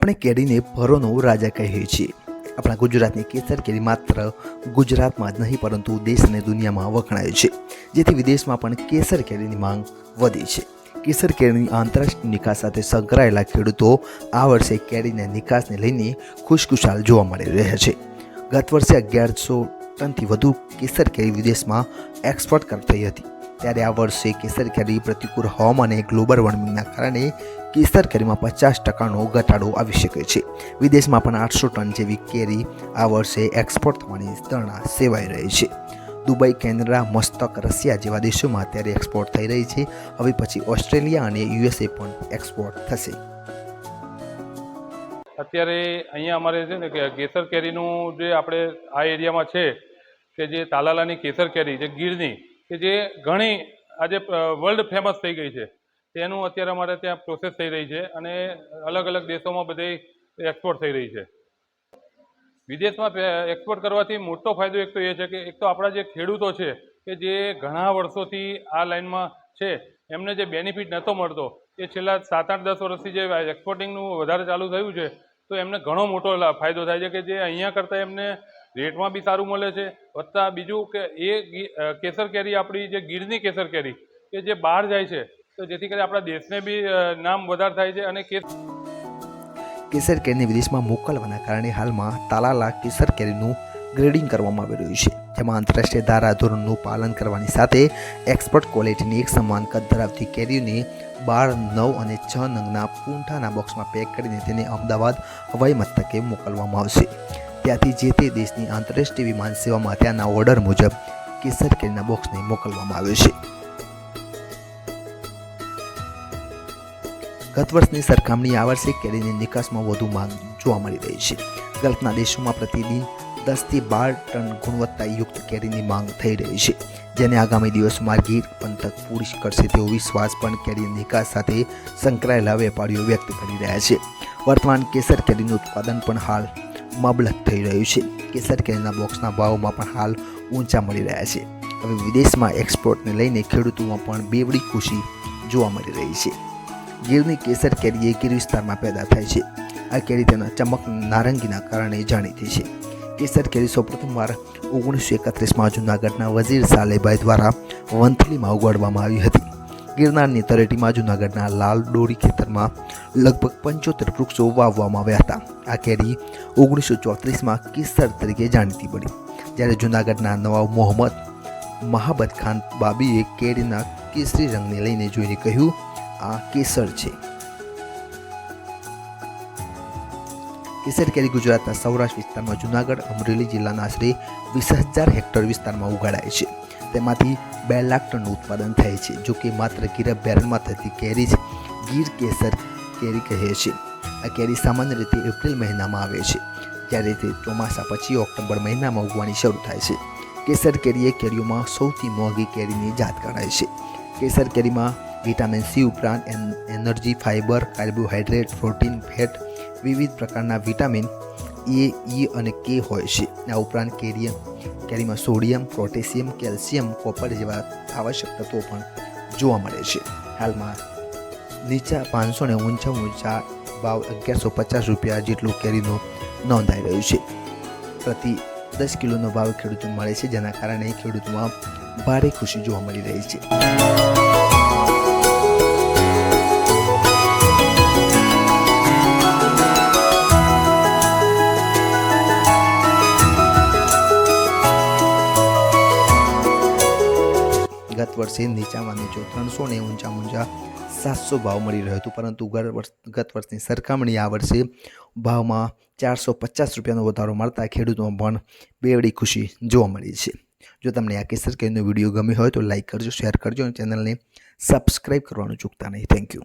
આપણે કેરીને ફળોનો રાજા કહીએ છીએ આપણા ગુજરાતની કેસર કેરી માત્ર ગુજરાતમાં જ નહીં, પરંતુ દેશ અને દુનિયામાં વખણાય છે. જેથી વિદેશમાં પણ કેસર કેરીની માંગ વધી છે. કેસર કેરીની આંતરરાષ્ટ્રીય નિકાસ સાથે સંકળાયેલા ખેડૂતો આ વર્ષે કેરીના નિકાસને લઈને ખુશખુશાલ જોવા મળી રહ્યા છે. ગત વર્ષે અગિયારસો ટનથી વધુ કેસર કેરી વિદેશમાં એક્સપોર્ટ થઈ હતી. ત્યારે આ વર્ષે કેસર કેરી પ્રતિકૂળ હવામાન અને ગ્લોબલ વોર્મિંગના કારણે કેસર કેરીમાં પચાસ ટકાનો ઘટાડો આવી શકે છે. વિદેશમાં પણ આઠસો ટન જેવી કેરી આ વર્ષે એક્સપોર્ટ થવાની ધારણા સેવાઈ રહી છે. દુબઈ, કેનેડા, મસ્તક, રશિયા જેવા દેશોમાં અત્યારે એક્સપોર્ટ થઈ રહી છે. હવે પછી ઓસ્ટ્રેલિયા અને યુએસએ પણ એક્સપોર્ટ થશે. અત્યારે અહીંયા અમારે છે ને કે કેસર કેરીનું જે આપણે આ એરિયામાં છે કે જે તાલાલાની કેસર કેરી, જે ગીરની કે જે ઘણી આજે વર્લ્ડ ફેમસ થઈ ગઈ છે. તેનું અત્યારે અમારે ત્યાં પ્રોસેસ થઈ રહી છે અને અલગ અલગ દેશોમાં બધે એક્સપોર્ટ થઈ રહી છે. વિદેશમાં એક્સપોર્ટ કરવાથી મોટો ફાયદો એક તો એ છે કે એક તો આપણા જે ખેડૂતો છે કે જે ઘણા વર્ષોથી આ લાઇનમાં છે, એમને જે બેનિફિટ નહોતો મળતો, એ છેલ્લા સાત આઠ દસ વર્ષથી જે એક્સપોર્ટિંગનું વધારે ચાલુ થયું છે, તો એમને ઘણો મોટો ફાયદો થાય છે કે જે અહીંયા કરતાં એમને રેટમાં બી સારું મળે છે. વત્તા બીજું કે એ કેસર કેરી આપણી જે ગીરની કેસર કેરી કે જે બહાર જાય છે, તો જેથી કરી આપણા દેશને બી નામ વધારે થાય છે અને કેસ કેસર કેરીને વિદેશમાં મોકલવાના કારણે હાલમાં તાલાલા કેસર કેરીનું ગ્રેડિંગ કરવામાં આવી રહ્યું છે, જેમાં આંતરરાષ્ટ્રીય ધારા ધોરણનું પાલન કરવાની સાથે એક્સપર્ટ ક્વોલિટીની એક સમાન કદ ધરાવતી કેરીઓને બાર, નવ અને છ નંગના પૂંઠાના બોક્સમાં પેક કરીને તેને અમદાવાદ હવાઈ મથકે મોકલવામાં આવશે. ત્યાંથી જે તે દેશની આંતરરાષ્ટ્રીય વિમાન સેવામાં ત્યાંના ઓર્ડર મુજબ કેસર કેરીના બોક્સને મોકલવામાં આવ્યો છે. ગત વર્ષની સરખામણી આ વર્ષે કેરીની નિકાસમાં વધુ માંગ જોવા મળી રહી છે. ગલ્ફના દેશોમાં પ્રતિદિન દસથી બાર ટન ગુણવત્તાયુક્ત કેરીની માંગ થઈ રહી છે, જેને આગામી દિવસોમાં ગીર, પંથક, પૂરી કરશે તેવો વિશ્વાસ પણ કેરીની નિકાસ સાથે સંકળાયેલા વેપારીઓ વ્યક્ત કરી રહ્યા છે. વર્તમાન કેસર કેરીનું ઉત્પાદન પણ હાલ મબલક થઈ રહ્યું છે. કેસર કેરીના બોક્સના ભાવમાં પણ હાલ ઊંચા મળી રહ્યા છે. હવે વિદેશમાં એક્સપોર્ટને લઈને ખેડૂતોમાં પણ બેવડી ખુશી જોવા મળી રહી છે. ગીરની કેસર કેરી એ ગીર વિસ્તારમાં પેદા થાય છે. આ કેરી તેના ચમક નારંગીના કારણે જાણીતી છે. કેસર કેરી સૌપ્રથમવાર ઓગણીસો એકત્રીસમાં જૂનાગઢના વઝીર સાલેભાઈ દ્વારા વંથલીમાં ઉગાડવામાં આવી હતી. ગિરનારની તળેટીમાં જૂનાગઢના લાલ ડોરી ખેતરમાં લગભગ પંચોતેર વૃક્ષો વાવવામાં આવ્યા હતા. આ કેરી ઓગણીસો ચોત્રીસમાં કેસર તરીકે જાણીતી પડી. જ્યારે જૂનાગઢના નવાબ મોહમ્મદ મહાબત ખાન બાબીએ કેરીના કેસરી રંગને લઈને જોઈને કહ્યું, આ કેસર છે. કેસર કેરી ગુજરાતના સૌરાષ્ટ્ર વિસ્તારમાં જુનાગઢ, અમરેલી જિલ્લાના આશરે વીસ હજાર હેક્ટર વિસ્તારમાં ઉગાડાય છે. તેમાંથી બે લાખ ટનનું ઉત્પાદન થાય છે, જો કે માત્ર ગીર અભયારણ્યમાં થતી કેરી જ ગીર કેસર કેરી કહે છે. આ કેરી સામાન્ય રીતે એપ્રિલ મહિનામાં આવે છે, જ્યારે તે ચોમાસા પછી ઓક્ટોબર મહિનામાં ઉગવાની શરૂ થાય છે. કેસર કેરી એ કેરીઓમાં સૌથી મોંઘી કેરીની જાત ગણાય છે. કેસર કેરીમાં વિટામિન સી ઉપરાંત N- energy fibre carbohydrate, protein, fat વિવિધ પ્રકારના વિટામિન એ, ઈ અને કે હોય છે. આ ઉપરાંત કેરી કેરીમાં સોડિયમ, પોટેશિયમ, કેલ્શિયમ, કોપર જેવા આવશ્યક તત્વો પણ જોવા મળે છે. હાલમાં નીચા પાંચસો ને ઊંચા ઊંચા ભાવ અગિયારસો પચાસ રૂપિયા જેટલું કેરીનું નોંધાઈ રહ્યું છે. પ્રતિ દસ કિલોનો ભાવ ખેડૂતો મળે છે, જેના કારણે ખેડૂતોમાં ભારે ખુશી જોવા મળી રહી છે. વર્ષે નીચામાં નીચો ત્રણસો ને ઊંચા ઊંચા સાતસો ભાવ મળી રહ્યો હતો. પરંતુ ગત વર્ષની સરખામણી આ વર્ષે ભાવમાં ચારસો પચાસ રૂપિયાનો વધારો મળતા ખેડૂતોમાં પણ બેવડી ખુશી જોવા મળી છે. જો તમને આ કેસર કેરીનો વીડિયો ગમ્યો હોય તો લાઇક કરજો, શેર કરજો અને ચેનલને સબસ્ક્રાઈબ કરવાનું ચૂકતા નહીં. Thank you.